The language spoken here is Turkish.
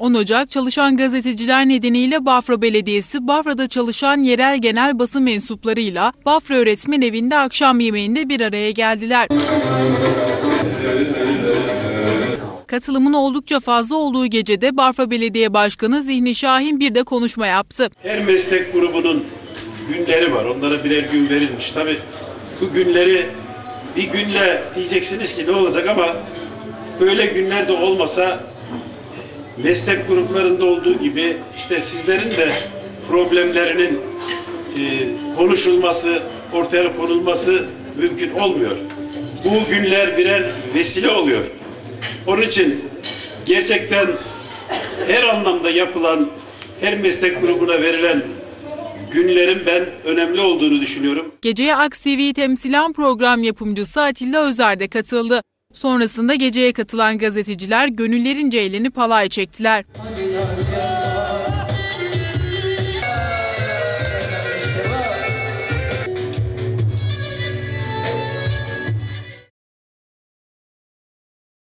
10 Ocak çalışan gazeteciler nedeniyle Bafra Belediyesi Bafra'da çalışan yerel genel basın mensuplarıyla Bafra Öğretmen Evi'nde akşam yemeğinde bir araya geldiler. Katılımın oldukça fazla olduğu gecede Bafra Belediye Başkanı Zihni Şahin bir de konuşma yaptı. Her meslek grubunun günleri var. Onlara birer gün verilmiş. Tabi bu günleri bir günle diyeceksiniz ki ne olacak ama böyle günler de olmasa meslek gruplarında olduğu gibi işte sizlerin de problemlerinin e, konuşulması, ortaya konulması mümkün olmuyor. Bu günler birer vesile oluyor. Onun için gerçekten her anlamda yapılan, her meslek grubuna verilen günlerin ben önemli olduğunu düşünüyorum. Geceye Aks TV'yi temsilen program yapımcısı Atilla Özer de katıldı. Sonrasında geceye katılan gazeteciler gönüllerince eğlenip halay çektiler. Hadi, hadi, hadi.